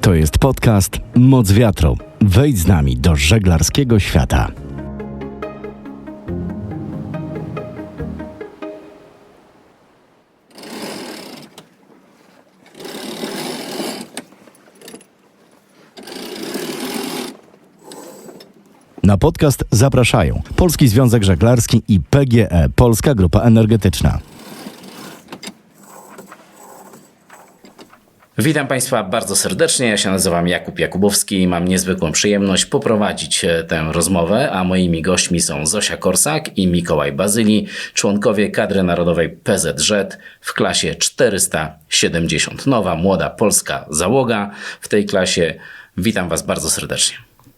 To jest podcast Moc Wiatru. Wejdź z nami do żeglarskiego świata. Na podcast zapraszają Polski Związek Żeglarski i PGE Polska Grupa Energetyczna. Witam Państwa bardzo serdecznie. Ja się nazywam Jakub Jakubowski i mam niezwykłą przyjemność poprowadzić e, tę rozmowę, a moimi gośćmi są Zosia Korsak i Mikołaj Bazyli, członkowie kadry narodowej PZZ w klasie 470. Nowa, młoda polska załoga w tej klasie. Witam Was bardzo serdecznie.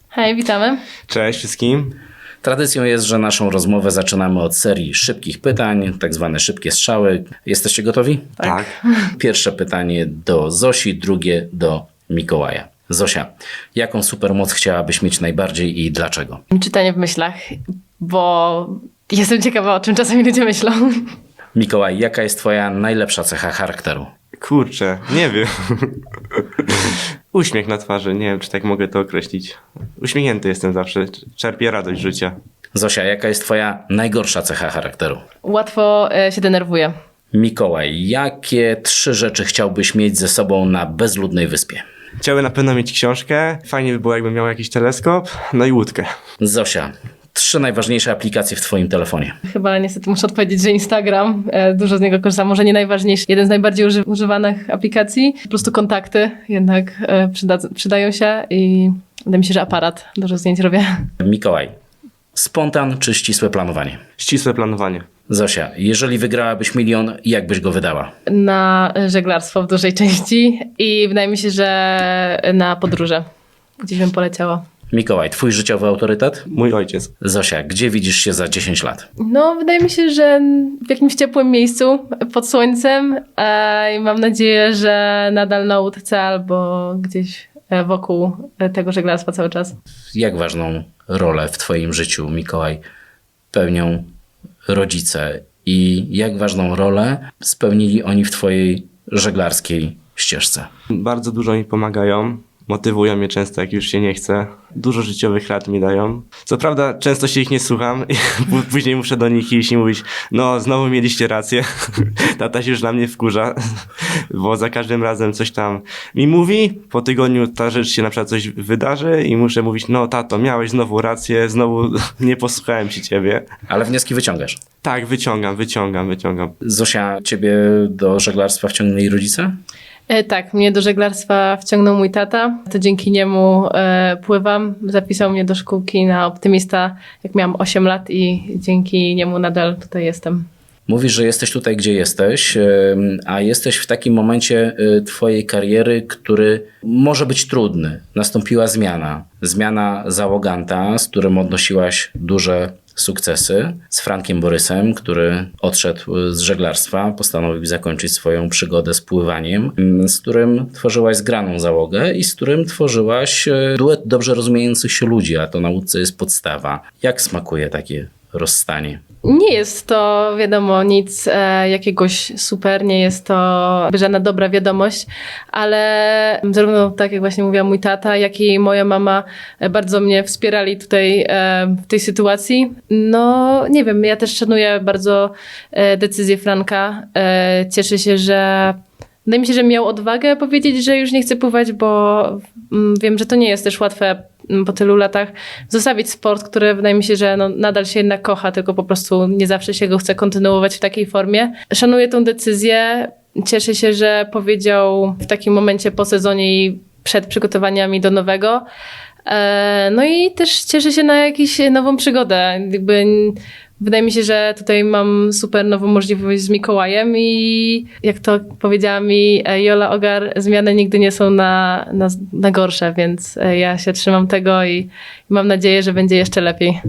Hej, witamy. Cześć wszystkim. Tradycją jest, że naszą rozmowę zaczynamy od serii szybkich pytań, tak zwane szybkie strzały. Jesteście gotowi? Tak. Pierwsze pytanie do Zosi, drugie do Mikołaja. Zosia, jaką supermoc chciałabyś mieć najbardziej i dlaczego? Czytanie w myślach, bo jestem ciekawa, o czym czasami ludzie myślą. Mikołaj, jaka jest twoja najlepsza cecha charakteru? Kurczę, nie wiem. Uśmiech na twarzy, nie wiem, czy tak mogę to określić. Uśmiechnięty jestem zawsze, czerpię radość życia. Zosia, jaka jest twoja najgorsza cecha charakteru? Łatwo e, się denerwuję. Mikołaj, jakie trzy rzeczy chciałbyś mieć ze sobą na bezludnej wyspie? Chciałbym na pewno mieć książkę, fajnie by było jakbym miał jakiś teleskop, no i łódkę. Zosia, trzy najważniejsze aplikacje w twoim telefonie. Chyba niestety muszę odpowiedzieć, że Instagram, e, dużo z niego korzystam, może nie najważniejszy, jeden z najbardziej uży- używanych aplikacji. Po prostu kontakty jednak e, przyda- przydają się i wydaje mi się, że aparat, dużo zdjęć robię. Mikołaj, spontan czy ścisłe planowanie? Ścisłe planowanie. Zosia, jeżeli wygrałabyś milion, jak byś go wydała? Na żeglarstwo w dużej części i wydaje mi się, że na podróże. Gdzieś bym poleciała. Mikołaj, twój życiowy autorytet? Mój ojciec. Zosia, gdzie widzisz się za 10 lat? No, wydaje mi się, że w jakimś ciepłym miejscu pod słońcem e, i mam nadzieję, że nadal na łódce albo gdzieś e, wokół e, tego żeglarstwa cały czas. Jak ważną rolę w twoim życiu, Mikołaj, pełnią rodzice i jak ważną rolę spełnili oni w twojej żeglarskiej ścieżce? Bardzo dużo mi pomagają, motywują mnie często, jak już się nie chce. Dużo życiowych rad mi dają. Co prawda, często się ich nie słucham później muszę do nich iść i mówić, no znowu mieliście rację. Tata się już na mnie wkurza, bo za każdym razem coś tam mi mówi. Po tygodniu ta rzecz się na przykład coś wydarzy i muszę mówić, no tato, miałeś znowu rację, znowu nie posłuchałem się ciebie. Ale wnioski wyciągasz. Tak, wyciągam, wyciągam, wyciągam. Zosia, ciebie do żeglarstwa wciągnęli rodzice? E, tak, mnie do żeglarstwa wciągnął mój tata. To dzięki niemu e, pływam. Zapisał mnie do szkółki na optymista, jak miałam 8 lat i dzięki niemu nadal tutaj jestem. Mówisz, że jesteś tutaj, gdzie jesteś, a jesteś w takim momencie y, twojej kariery, który może być trudny. Nastąpiła zmiana. Zmiana załoganta, z którym odnosiłaś duże sukcesy, z Frankiem Borysem, który odszedł z żeglarstwa, postanowił zakończyć swoją przygodę z pływaniem, mm, z którym tworzyłaś zgraną załogę i z którym tworzyłaś y, duet dobrze rozumiejących się ludzi, a to na jest podstawa. Jak smakuje takie rozstanie? Nie jest to, wiadomo, nic e, jakiegoś super, nie jest to żadna dobra wiadomość, ale zarówno tak jak właśnie mówiła mój tata, jak i moja mama e, bardzo mnie wspierali tutaj e, w tej sytuacji. No, nie wiem, ja też szanuję bardzo e, decyzję Franka. E, cieszę się, że Wydaje mi się, że miał odwagę powiedzieć, że już nie chce pływać, bo mm, wiem, że to nie jest też łatwe mm, po tylu latach zostawić sport, który wydaje mi się, że no, nadal się jednak kocha, tylko po prostu nie zawsze się go chce kontynuować w takiej formie. Szanuję tą decyzję. Cieszę się, że powiedział w takim momencie po sezonie i przed przygotowaniami do nowego. E, No i też cieszę się na jakąś nową przygodę. Jakby wydaje mi się, że tutaj mam super nową możliwość z Mikołajem i jak to powiedziała mi e, Jola Ogar, zmiany nigdy nie są na, na, na gorsze, więc e, ja się trzymam tego i, i mam nadzieję, że będzie jeszcze lepiej.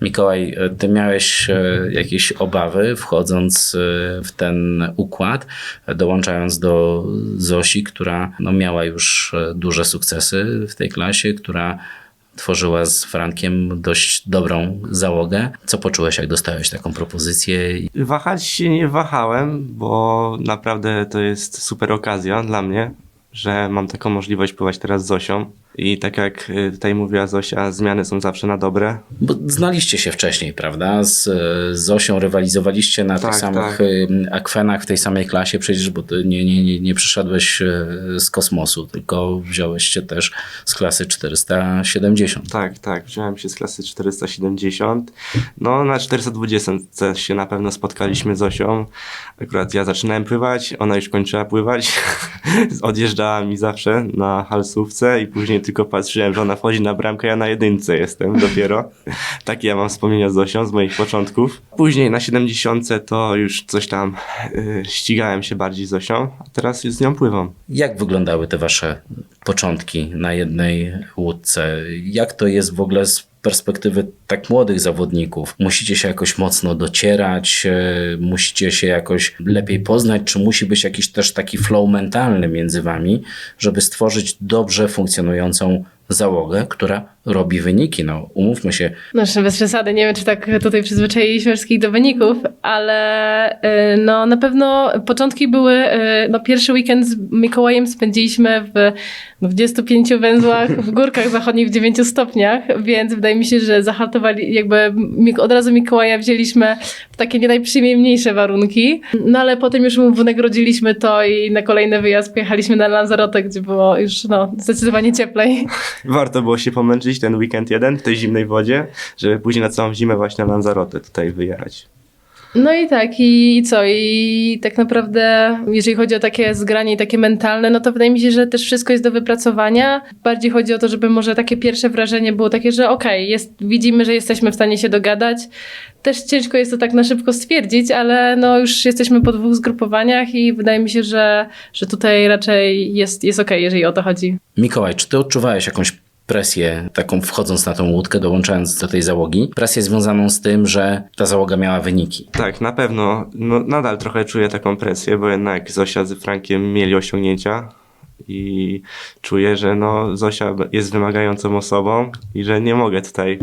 Mikołaj, ty miałeś e, jakieś obawy wchodząc e, w ten układ, e, dołączając do Zosi, która no, miała już e, duże sukcesy w tej klasie, która tworzyła z Frankiem dość dobrą załogę. Co poczułeś, jak dostałeś taką propozycję? Wahać się nie wahałem, bo naprawdę to jest super okazja dla mnie, że mam taką możliwość pływać teraz z Zosią. I tak jak y, tutaj mówiła Zosia, zmiany są zawsze na dobre. Bo znaliście się wcześniej, prawda? Z, z Zosią rywalizowaliście na tych Tak, samych tak. akwenach w tej samej klasie przecież, bo ty nie, nie, nie, nie przyszedłeś y, z kosmosu, tylko wziąłeś się też z klasy 470. Tak, tak, wziąłem się z klasy 470. No na 420 się na pewno spotkaliśmy z Zosią. Akurat ja zaczynałem pływać, ona już kończyła pływać. Odjeżdżała mi zawsze na halsówce i później tylko patrzyłem, że ona wchodzi na bramkę, ja na jedynce jestem dopiero. Takie ja mam wspomnienia z Zosią z moich początków. Później na 70 to już coś tam y, ścigałem się bardziej z Zosią, a teraz już z nią pływam. Jak wyglądały te wasze początki na jednej łódce? Jak to jest w ogóle z perspektywy tak młodych zawodników? Musicie się jakoś mocno docierać, e, musicie się jakoś lepiej poznać, czy musi być jakiś też taki flow mentalny między wami, żeby stworzyć dobrze funkcjonującą załogę, która robi wyniki? No, umówmy się, No, jeszcze bez przesady, nie wiem, czy tak tutaj przyzwyczailiśmy wszystkich do wyników, ale y, no, na pewno początki były, y, no, pierwszy weekend z Mikołajem spędziliśmy w 25 węzłach w górkach zachodnich w 9 stopniach, więc wydaje mi się, że zahartowali, jakby od razu Mikołaja wzięliśmy w takie nie najprzyjemniejsze warunki, no ale potem już mu wynagrodziliśmy to i na kolejny wyjazd pojechaliśmy na Lanzarote, gdzie było już no, zdecydowanie cieplej. Warto było się pomęczyć ten weekend jeden w tej zimnej wodzie, żeby później na całą zimę właśnie na Lanzarote tutaj wyjechać. No i tak, i co? I tak naprawdę, jeżeli chodzi o takie zgranie i takie mentalne, no to wydaje mi się, że też wszystko jest do wypracowania. Bardziej chodzi o to, żeby może takie pierwsze wrażenie było takie, że okej, jest, widzimy, że jesteśmy w stanie się dogadać. Też ciężko jest to tak na szybko stwierdzić, ale no już jesteśmy po dwóch zgrupowaniach i wydaje mi się, że, że tutaj raczej jest, jest okej, jeżeli o to chodzi. Mikołaj, czy ty odczuwałeś jakąś presję, taką wchodząc na tą łódkę, dołączając do tej załogi? Presję związaną z tym, że ta załoga miała wyniki. Tak, na pewno. No, nadal trochę czuję taką presję, bo jednak Zosia z Frankiem mieli osiągnięcia i czuję, że no, Zosia jest wymagającą osobą i że nie mogę tutaj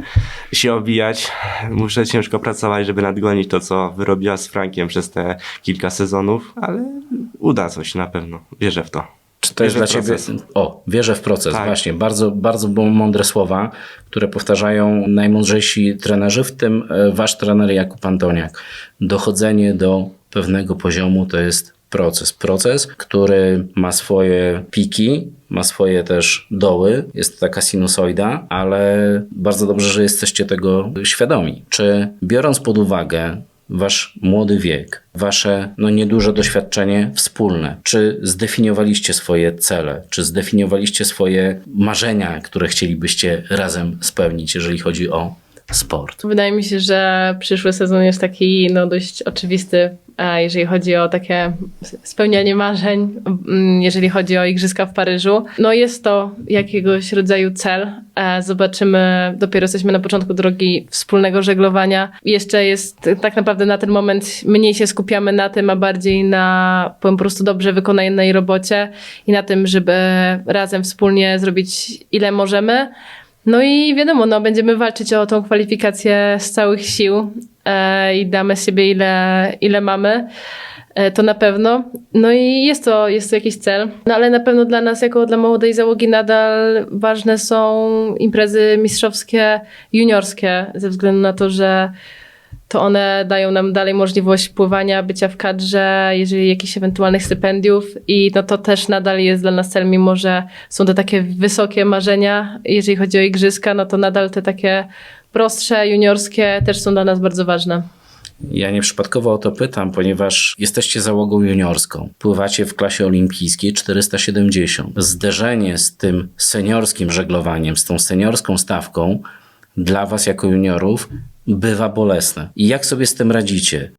się obijać. Muszę ciężko pracować, żeby nadgonić to, co wyrobiła z Frankiem przez te kilka sezonów, ale uda coś na pewno. Wierzę w to. To jest dla w ciebie. proces. O, wierzę w proces. Tak. Właśnie, bardzo, bardzo mądre słowa, które powtarzają najmądrzejsi trenerzy, w tym e, wasz trener Jakub Antoniak. Dochodzenie do pewnego poziomu to jest proces. Proces, który ma swoje piki, ma swoje też doły, jest taka sinusoida, ale bardzo dobrze, że jesteście tego świadomi. Czy biorąc pod uwagę wasz młody wiek, wasze no nieduże doświadczenie wspólne. Czy zdefiniowaliście swoje cele? Czy zdefiniowaliście swoje marzenia, które chcielibyście razem spełnić, jeżeli chodzi o sport? Wydaje mi się, że przyszły sezon jest taki no, dość oczywisty, jeżeli chodzi o takie spełnianie marzeń, mm, jeżeli chodzi o Igrzyska w Paryżu. No jest to jakiegoś rodzaju cel. E, Zobaczymy, dopiero jesteśmy na początku drogi wspólnego żeglowania. Jeszcze jest tak naprawdę na ten moment mniej się skupiamy na tym, a bardziej na po prostu dobrze wykonanej robocie i na tym, żeby razem wspólnie zrobić ile możemy. No i wiadomo, no, będziemy walczyć o tą kwalifikację z całych sił i damy z siebie ile, ile mamy. E, to na pewno. No i jest to, jest to jakiś cel. No ale na pewno dla nas, jako dla młodej załogi, nadal ważne są imprezy mistrzowskie, juniorskie, ze względu na to, że to one dają nam dalej możliwość pływania, bycia w kadrze, jeżeli jakichś ewentualnych stypendiów i no to też nadal jest dla nas cel, mimo że są to takie wysokie marzenia, jeżeli chodzi o igrzyska, no to nadal te takie prostsze, juniorskie też są dla nas bardzo ważne. Ja nieprzypadkowo o to pytam, ponieważ jesteście załogą juniorską. Pływacie w klasie olimpijskiej 470. Zderzenie z tym seniorskim żeglowaniem, z tą seniorską stawką dla was jako juniorów bywa bolesne. I jak sobie z tym radzicie?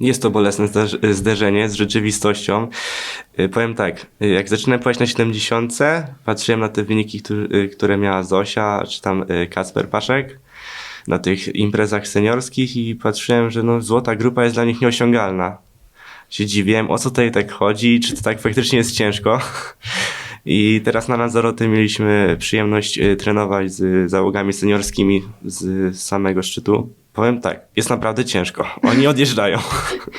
Jest to bolesne zderzenie z rzeczywistością. Y, Powiem tak, y, jak zaczynałem pływać na 70, patrzyłem na te wyniki, y, które miała Zosia, czy tam Kacper Paszek na tych imprezach seniorskich i patrzyłem, że no, złota grupa jest dla nich nieosiągalna. Się dziwiłem, o co tutaj tak chodzi, czy to tak faktycznie jest ciężko. I teraz na Lanzarote mieliśmy przyjemność y, trenować z załogami seniorskimi z samego szczytu. Powiem tak, jest naprawdę ciężko. Oni odjeżdżają.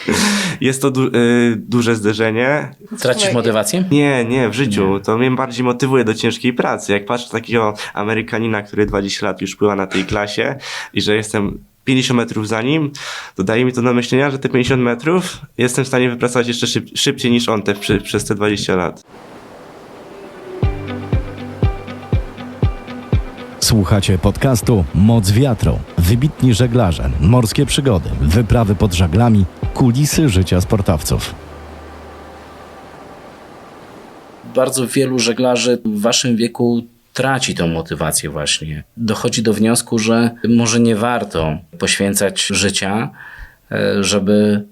jest to du- y, duże zderzenie. Tracisz motywację? Nie, nie, w życiu. To mnie bardziej motywuje do ciężkiej pracy. Jak patrzę takiego Amerykanina, który 20 lat już pływa na tej klasie i że jestem 50 metrów za nim, to daje mi to do myślenia, że te 50 metrów jestem w stanie wypracować jeszcze szyb, szybciej niż on te, przy, przez te 20 lat. Słuchacie podcastu Moc wiatru. Wybitni żeglarze, morskie przygody, wyprawy pod żaglami, kulisy życia sportowców. Bardzo wielu żeglarzy w waszym wieku traci tą motywację właśnie. Dochodzi do wniosku, że może nie warto poświęcać życia, e, żeby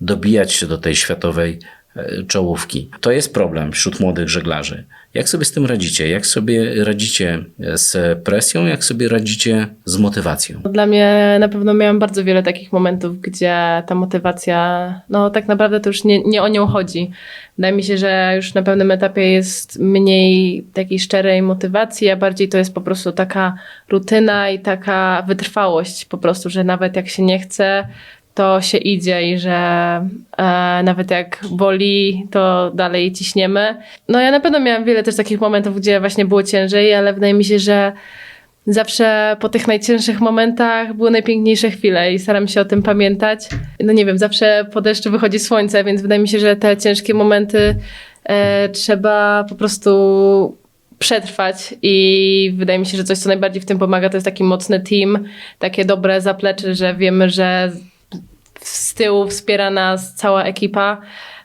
dobijać się do tej światowej e, czołówki. To jest problem wśród młodych żeglarzy. Jak sobie z tym radzicie? Jak sobie radzicie z presją? Jak sobie radzicie z motywacją? Dla mnie na pewno miałam bardzo wiele takich momentów, gdzie ta motywacja, no tak naprawdę to już nie, nie o nią chodzi. Wydaje mi się, że już na pewnym etapie jest mniej takiej szczerej motywacji, a bardziej to jest po prostu taka rutyna i taka wytrwałość po prostu, że nawet jak się nie chce, to się idzie i że e, nawet jak boli, to dalej ciśniemy. No ja na pewno miałam wiele też takich momentów, gdzie właśnie było ciężej, ale wydaje mi się, że zawsze po tych najcięższych momentach były najpiękniejsze chwile i staram się o tym pamiętać. No nie wiem, zawsze po deszczu wychodzi słońce, więc wydaje mi się, że te ciężkie momenty e, trzeba po prostu przetrwać i wydaje mi się, że coś, co najbardziej w tym pomaga, to jest taki mocny team, takie dobre zaplecze, że wiemy, że z tyłu wspiera nas cała ekipa.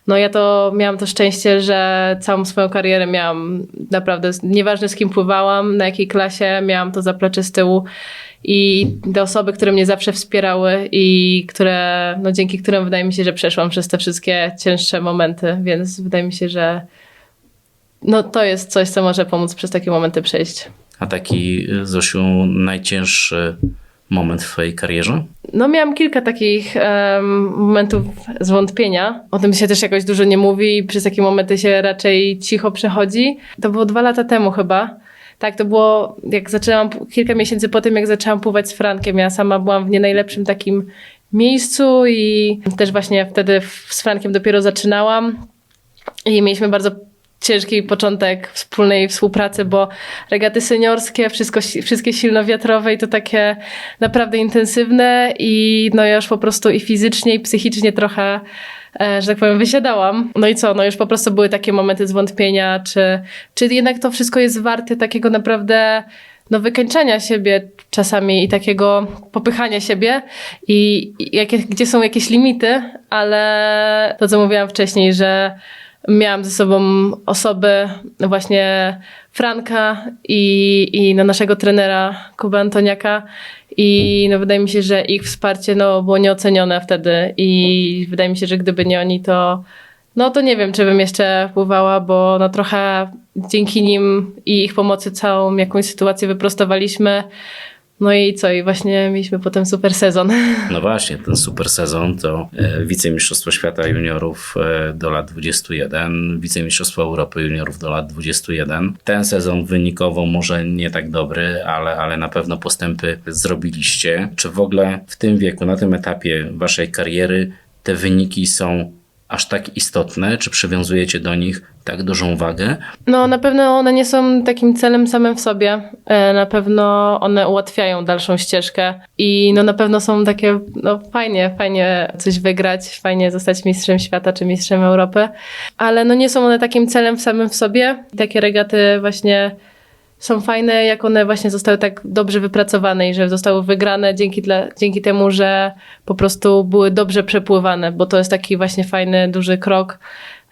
No ja to miałam to szczęście, że całą swoją karierę miałam naprawdę, nieważne z kim pływałam, na jakiej klasie, miałam to zaplecze z tyłu i te osoby, które mnie zawsze wspierały i które, no dzięki którym wydaje mi się, że przeszłam przez te wszystkie cięższe momenty, więc wydaje mi się, że no to jest coś, co może pomóc przez takie momenty przejść. A taki, Zosiu, najcięższy moment w twojej karierze? No, miałam kilka takich em, momentów zwątpienia. O tym się też jakoś dużo nie mówi i przez takie momenty się raczej cicho przechodzi. To było dwa lata temu chyba. Tak, to było, jak zaczęłam, kilka miesięcy po tym, jak zaczęłam pływać z Frankiem. Ja sama byłam w nie najlepszym takim miejscu i też właśnie wtedy z Frankiem dopiero zaczynałam. I mieliśmy bardzo ciężki początek wspólnej współpracy, bo regaty seniorskie, wszystko, wszystkie silnowiatrowe i to takie naprawdę intensywne i no ja już po prostu i fizycznie i psychicznie trochę e, że tak powiem, wysiadałam. No i co, no już po prostu były takie momenty zwątpienia, czy, czy jednak to wszystko jest warte takiego naprawdę no, wykańczania siebie czasami i takiego popychania siebie i, i jakie, gdzie są jakieś limity, ale to, co mówiłam wcześniej, że miałam ze sobą osoby, właśnie Franka i, i no naszego trenera Kuba Antoniaka i no wydaje mi się, że ich wsparcie no, było nieocenione wtedy i wydaje mi się, że gdyby nie oni, to no to nie wiem, czy bym jeszcze pływała, bo no trochę dzięki nim i ich pomocy całą jakąś sytuację wyprostowaliśmy. No i co? I właśnie mieliśmy potem super sezon. No właśnie, ten super sezon to e, wicemistrzostwo świata juniorów e, do lat 21, wicemistrzostwo Europy juniorów do lat 21. Ten sezon wynikowo może nie tak dobry, ale, ale na pewno postępy zrobiliście. Czy w ogóle w tym wieku, na tym etapie waszej kariery te wyniki są aż tak istotne? Czy przywiązujecie do nich tak dużą wagę? No, na pewno one nie są takim celem samym w sobie. E, Na pewno one ułatwiają dalszą ścieżkę i no na pewno są takie, no fajnie, fajnie coś wygrać, fajnie zostać mistrzem świata czy mistrzem Europy, ale no nie są one takim celem samym w sobie. Takie regaty właśnie są fajne, jak one właśnie zostały tak dobrze wypracowane i że zostały wygrane dzięki, dla, dzięki temu, że po prostu były dobrze przepływane, bo to jest taki właśnie fajny, duży krok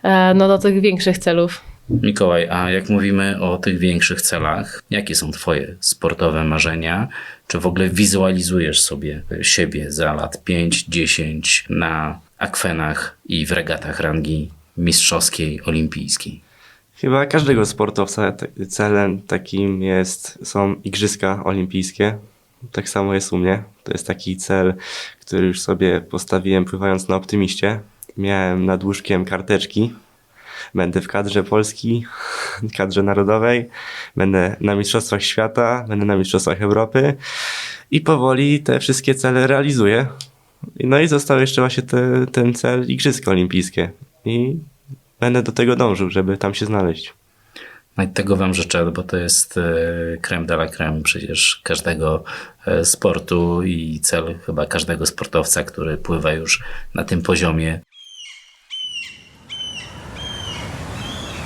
e, no, do tych większych celów. Mikołaj, a jak mówimy o tych większych celach, jakie są Twoje sportowe marzenia? Czy w ogóle wizualizujesz sobie siebie za lat 5-10 na akwenach i w regatach rangi mistrzowskiej, olimpijskiej? Chyba każdego sportowca celem takim jest, są Igrzyska Olimpijskie. Tak samo jest u mnie. To jest taki cel, który już sobie postawiłem pływając na optymiście. Miałem nad łóżkiem karteczki. Będę w kadrze Polski. kadrze narodowej, będę na Mistrzostwach Świata, będę na Mistrzostwach Europy i powoli te wszystkie cele realizuję. No i został jeszcze właśnie te, ten cel Igrzyska Olimpijskie i będę do tego dążył, żeby tam się znaleźć. No i tego Wam życzę, bo to jest e, creme de la creme przecież każdego e, sportu i cel chyba każdego sportowca, który pływa już na tym poziomie.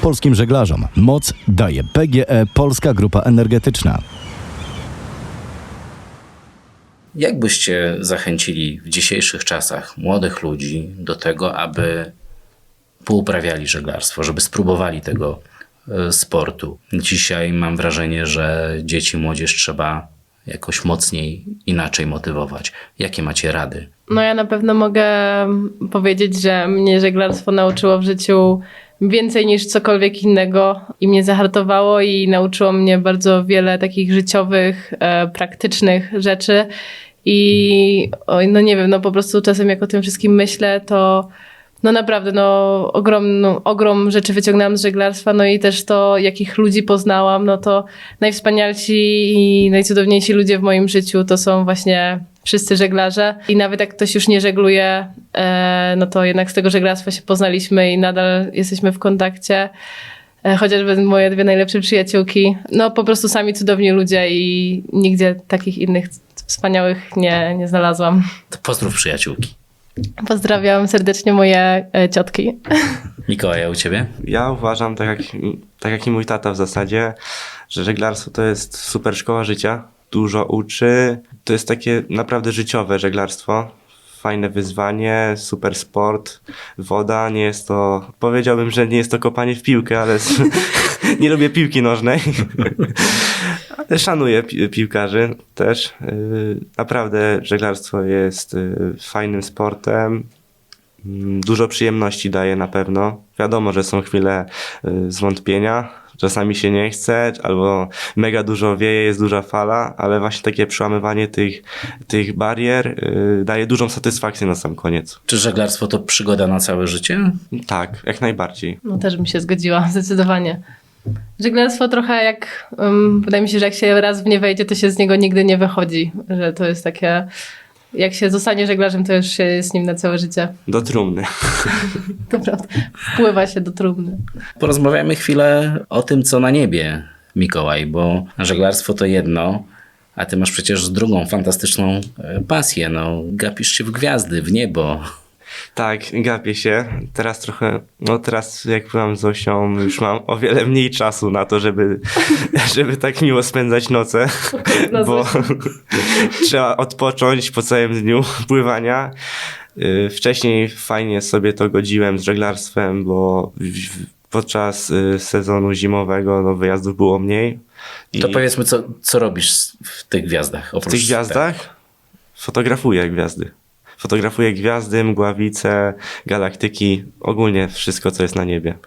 Polskim żeglarzom moc daje PGE Polska Grupa Energetyczna. Jak byście zachęcili w dzisiejszych czasach młodych ludzi do tego, aby pouprawiali żeglarstwo, żeby spróbowali tego e, sportu? Dzisiaj mam wrażenie, że dzieci, młodzież trzeba jakoś mocniej, inaczej motywować. Jakie macie rady? No ja na pewno mogę powiedzieć, że mnie żeglarstwo nauczyło w życiu więcej niż cokolwiek innego i mnie zahartowało i nauczyło mnie bardzo wiele takich życiowych, e, praktycznych rzeczy i no nie wiem, no po prostu czasem jak o tym wszystkim myślę, to no naprawdę, no ogrom, rzeczy wyciągnęłam z żeglarstwa, no i też to, jakich ludzi poznałam, no to najwspanialsi i najcudowniejsi ludzie w moim życiu to są właśnie wszyscy żeglarze i nawet jak ktoś już nie żegluje, e, no to jednak z tego żeglarstwa się poznaliśmy i nadal jesteśmy w kontakcie. E, chociażby moje dwie najlepsze przyjaciółki. No po prostu sami cudowni ludzie i nigdzie takich innych wspaniałych nie, nie znalazłam. To pozdrów przyjaciółki. Pozdrawiam serdecznie moje e, ciotki. Mikołaj, a u Ciebie? Ja uważam, tak jak, tak jak i mój tata w zasadzie, że żeglarstwo to jest super szkoła życia. Dużo uczy. To jest takie naprawdę życiowe żeglarstwo. Fajne wyzwanie, super sport, woda, nie jest to, powiedziałbym, że nie jest to kopanie w piłkę, ale nie lubię piłki nożnej. Szanuję pi- piłkarzy też. Yy, Naprawdę żeglarstwo jest yy, fajnym sportem. Mm, Dużo przyjemności daje na pewno. Wiadomo, że są chwile y, zwątpienia, czasami się nie chce, albo mega dużo wieje, jest duża fala, ale właśnie takie przełamywanie tych, tych barier y, daje dużą satysfakcję na sam koniec. Czy żeglarstwo to przygoda na całe życie? Tak, jak najbardziej. No też bym się zgodziła, zdecydowanie. Żeglarstwo trochę jak, um, wydaje mi się, że jak się raz w nie wejdzie, to się z niego nigdy nie wychodzi. Że to jest takie, jak się zostanie żeglarzem, to już się jest nim na całe życie. Do trumny. To prawda. Wpływa się do trumny. Porozmawiamy chwilę o tym, co na niebie, Mikołaj, bo żeglarstwo to jedno, a ty masz przecież drugą fantastyczną e, pasję. No, gapisz się w gwiazdy, w niebo. Tak, gapię się. Teraz trochę, no teraz jak byłam z Zosią, już mam o wiele mniej czasu na to, żeby, żeby tak miło spędzać noce, No, bo trzeba odpocząć po całym dniu pływania. Y, Wcześniej fajnie sobie to godziłem z żeglarstwem, bo podczas y, sezonu zimowego no, wyjazdów było mniej. I To powiedzmy, co, co robisz w tych gwiazdach? w tych gwiazdach fotografuję gwiazdy. Fotografuję gwiazdy, mgławice, galaktyki, ogólnie wszystko, co jest na niebie.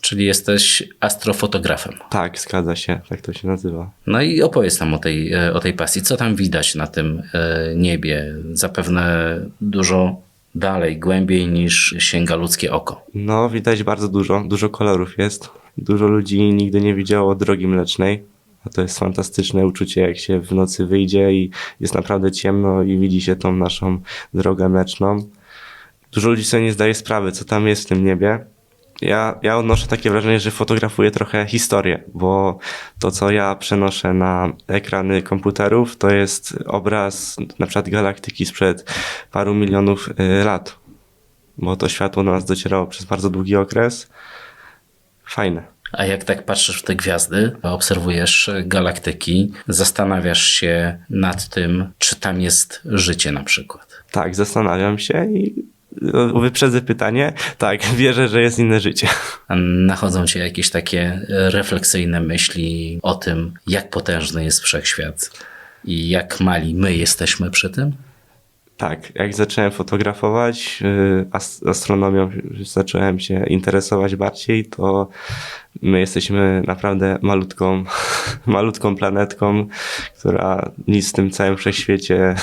Czyli jesteś astrofotografem. Tak, zgadza się, tak to się nazywa. No i opowiedz nam o tej, e, o tej pasji. Co tam widać na tym e, niebie? Zapewne dużo dalej, głębiej niż sięga ludzkie oko. No, widać bardzo dużo, dużo kolorów jest. Dużo ludzi nigdy nie widziało drogi mlecznej. A to jest fantastyczne uczucie, jak się w nocy wyjdzie i jest naprawdę ciemno i widzi się tą naszą drogę mleczną. Dużo ludzi sobie nie zdaje sprawy, co tam jest w tym niebie. Ja, ja odnoszę takie wrażenie, że fotografuję trochę historię, bo to, co ja przenoszę na ekrany komputerów, to jest obraz na przykład galaktyki sprzed paru milionów y, lat bo to światło do nas docierało przez bardzo długi okres. Fajne. A jak tak patrzysz w te gwiazdy, obserwujesz galaktyki, zastanawiasz się nad tym, czy tam jest życie na przykład. Tak, zastanawiam się i no, wyprzedzę pytanie. Tak, wierzę, że jest inne życie. A nachodzą cię jakieś takie refleksyjne myśli o tym, jak potężny jest wszechświat i jak mali my jesteśmy przy tym? Tak, jak zacząłem fotografować, y, ast- astronomią zacząłem się interesować bardziej, to my jesteśmy naprawdę malutką, malutką planetką, która nic w tym całym wszechświecie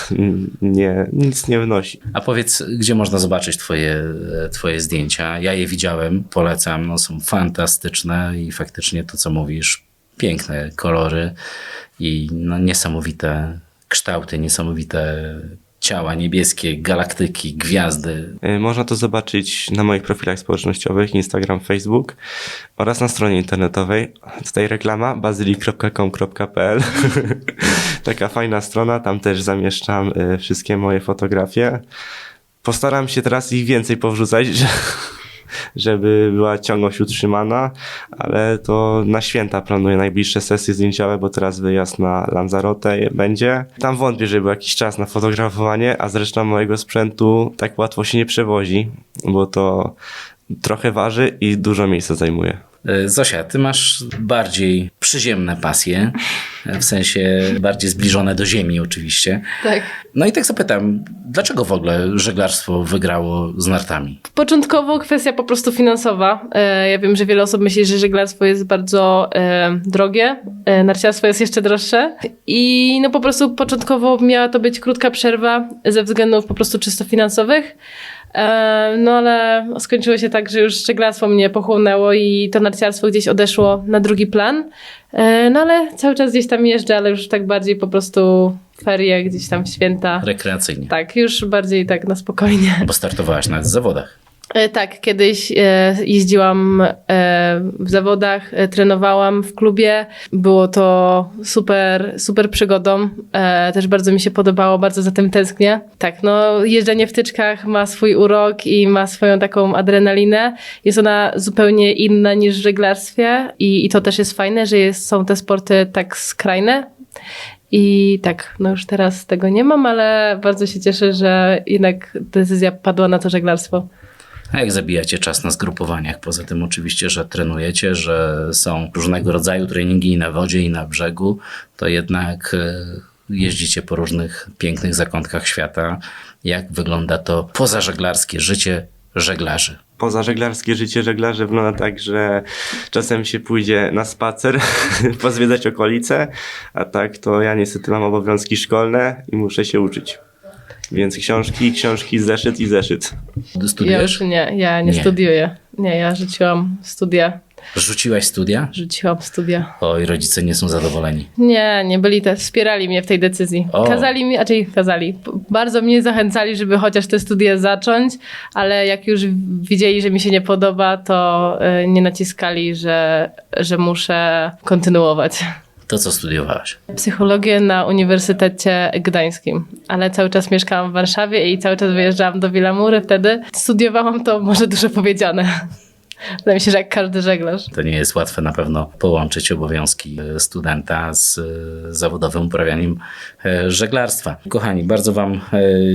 nie, nic nie wnosi. A powiedz, gdzie można zobaczyć twoje, twoje zdjęcia? Ja je widziałem, polecam, no, są fantastyczne i faktycznie to, co mówisz, piękne kolory i no, niesamowite kształty, niesamowite ciała niebieskie, galaktyki, gwiazdy. Y, Można to zobaczyć na moich profilach społecznościowych, Instagram, Facebook oraz na stronie internetowej. Tutaj reklama bazylik.com.pl Taka fajna strona, tam też zamieszczam y, wszystkie moje fotografie. Postaram się teraz ich więcej powrzucać, żeby była ciągłość utrzymana, ale to na święta planuję najbliższe sesje zdjęciowe, bo teraz wyjazd na Lanzarote będzie. Tam wątpię, że był jakiś czas na fotografowanie, a zresztą mojego sprzętu tak łatwo się nie przewozi, bo to trochę waży i dużo miejsca zajmuje. E, Zosia, ty masz bardziej przyziemne pasje, e, w sensie bardziej zbliżone do ziemi oczywiście. Tak. No i tak zapytam, dlaczego w ogóle żeglarstwo wygrało z nartami? Początkowo kwestia po prostu finansowa. E, Ja wiem, że wiele osób myśli, że żeglarstwo jest bardzo drogie, narciarstwo jest jeszcze droższe i no po prostu początkowo miała to być krótka przerwa ze względów po prostu czysto finansowych. E, No ale skończyło się tak, że już żeglarstwo mnie pochłonęło i to narciarstwo gdzieś odeszło na drugi plan. E, No ale cały czas gdzieś tam jeżdżę, ale już tak bardziej po prostu ferie, gdzieś tam święta. Rekreacyjnie. Tak, już bardziej tak na spokojnie. Bo startowałaś nawet w zawodach. E, Tak, kiedyś e, jeździłam e, w zawodach, trenowałam w klubie. Było to super, super przygodą. Też bardzo mi się podobało, bardzo za tym tęsknię. Tak, no jeżdżenie w tyczkach ma swój urok i ma swoją taką adrenalinę. Jest ona zupełnie inna niż w żeglarstwie i, i to też jest fajne, że jest, są te sporty tak skrajne. I tak, no już teraz tego nie mam, ale bardzo się cieszę, że jednak decyzja padła na to żeglarstwo. A jak zabijacie czas na zgrupowaniach? Poza tym oczywiście, że trenujecie, że są różnego rodzaju treningi i na wodzie, i na brzegu, to jednak e, jeździcie po różnych pięknych zakątkach świata. Jak wygląda to pozażeglarskie życie żeglarzy? Poza żeglarskie życie żeglarza wygląda tak, że czasem się pójdzie na spacer, pozwiedzać okolice, a tak to ja niestety mam obowiązki szkolne i muszę się uczyć. Więc książki, książki, zeszyt i zeszyt. Ja Studiujesz? już nie, ja nie, Nie. studiuję. Nie, ja rzuciłam studia. Rzuciłaś studia? Rzuciłam studia. Oj, rodzice nie są zadowoleni. Nie, nie byli też, wspierali mnie w tej decyzji. O. Kazali mi, raczej kazali, p- bardzo mnie zachęcali, żeby chociaż te studia zacząć, ale jak już widzieli, że mi się nie podoba, to y, nie naciskali, że, że muszę kontynuować. To co studiowałaś? Psychologię na Uniwersytecie Gdańskim, ale cały czas mieszkałam w Warszawie i cały czas wyjeżdżałam do Wilamury. Wtedy studiowałam to może dużo powiedziane. Wydaje mi się, że jak każdy żeglarz. To nie jest łatwe na pewno połączyć obowiązki studenta z e, zawodowym uprawianiem e, żeglarstwa. Kochani, bardzo Wam e,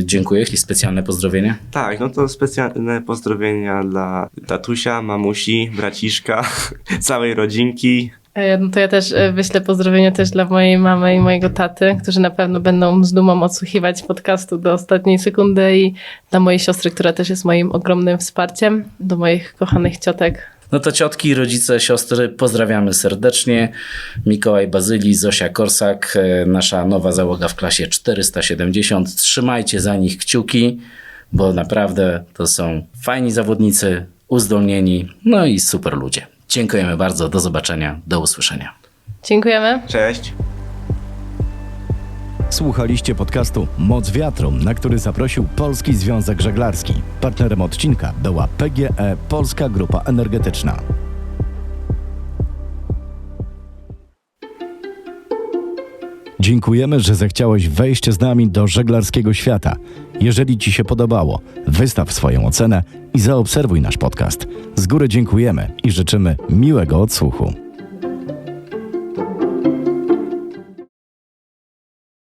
dziękuję. Jakieś specjalne pozdrowienia? Tak, no to specjalne pozdrowienia dla tatusia, mamusi, braciszka, całej rodzinki. E, No to ja też e, wyślę pozdrowienia też dla mojej mamy i mojego taty, którzy na pewno będą z dumą odsłuchiwać podcastu do ostatniej sekundy i dla mojej siostry, która też jest moim ogromnym wsparciem, do moich kochanych ciotek. No to ciotki, rodzice, siostry, pozdrawiamy serdecznie. Mikołaj Bazyli, Zosia Korsak, e, nasza nowa załoga w klasie 470. Trzymajcie za nich kciuki, bo naprawdę to są fajni zawodnicy, uzdolnieni, no i super ludzie. Dziękujemy bardzo, do zobaczenia, do usłyszenia. Dziękujemy. Cześć! Słuchaliście podcastu Moc Wiatru, na który zaprosił Polski Związek Żeglarski. Partnerem odcinka była PGE Polska Grupa Energetyczna. Dziękujemy, że zechciałeś wejść z nami do żeglarskiego świata. Jeżeli Ci się podobało, wystaw swoją ocenę i zaobserwuj nasz podcast. Z góry dziękujemy i życzymy miłego odsłuchu.